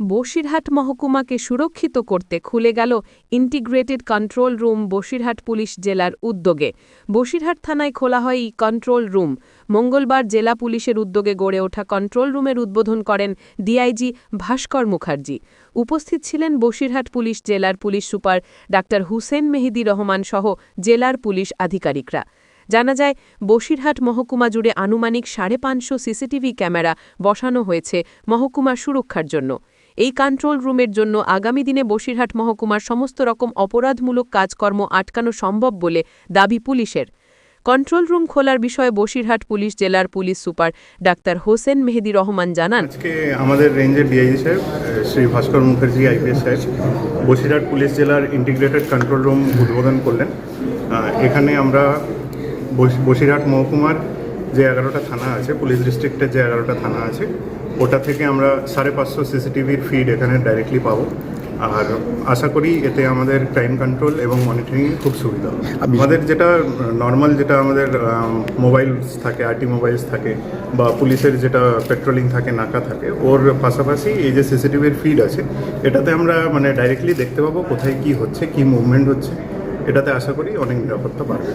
বসিরহাট মহকুমাকে সুরক্ষিত করতে খুলে গেল integrated control room Basirhat police জেলার উদ্যোগে। বসিরহাট থানায় খোলা হয় এই কন্ট্রোল রুম। মঙ্গলবার জেলা পুলিশের উদ্যোগে গড়ে ওঠা কন্ট্রোল রুমের উদ্বোধন করেন ডিআইজি ভাস্কর মুখার্জি। উপস্থিত ছিলেন বসিরহাট পুলিশ জেলার police super doctor Hussain Mehedi Rahman সহ জেলার পুলিশ আধিকারিকরা। জানা যায় বসিরহাট মহকুমা জুড়ে আনুমানিক সাড়ে পাঁচশো সিসিটিভি ক্যামেরা বসানো হয়েছে মহকুমার সুরক্ষার জন্য। এই কন্ট্রোল রুমের জন্য আগামী দিনে বসিরহাট মহকুমার সমস্ত রকম অপরাধমূলক কাজকর্ম আটকানো সম্ভব বলে দাবি পুলিশের। কন্ট্রোল রুম খোলার বিষয়ে বসিরহাট পুলিশ জেলার police super doctor Hossain Mehedi Rahman জানান। আজকে আমাদের রেঞ্জের ডিআইজি সাহেব শ্রী ভাস্কর মুখার্জি আইপিএস সাহেব, বসিরহাট পুলিশ জেলার ইন্টিগ্রেটেড কন্ট্রোল রুম উদ্বোধন করলেন। এখানে আমরা বস- বসিরহাট মহকুমার যে এগারোটা থানা আছে পুলিশ ডিস্ট্রিক্টের যে এগারোটা থানা আছে ওটা থেকে আমরা সাড়ে পাঁচশো সিসিটিভির ফিড এখানে ডাইরেক্টলি পাবো। আর আশা করি এতে আমাদের ক্রাইম কন্ট্রোল এবং মনিটরিং খুব সুবিধা হবে। আমাদের যেটা নর্মাল যেটা আমাদের মোবাইলস থাকে আরটি মোবাইলস থাকে বা পুলিশের যেটা পেট্রোলিং থাকে নাকা থাকে ওর পাশাপাশি এই যে সিসিটিভির ফিড আছে এটাতে আমরা মানে ডাইরেক্টলি দেখতে পাবো কোথায় কি হচ্ছে কি মুভমেন্ট হচ্ছে। এটাতে আশা করি অনেক নিরাপত্তা বাড়বে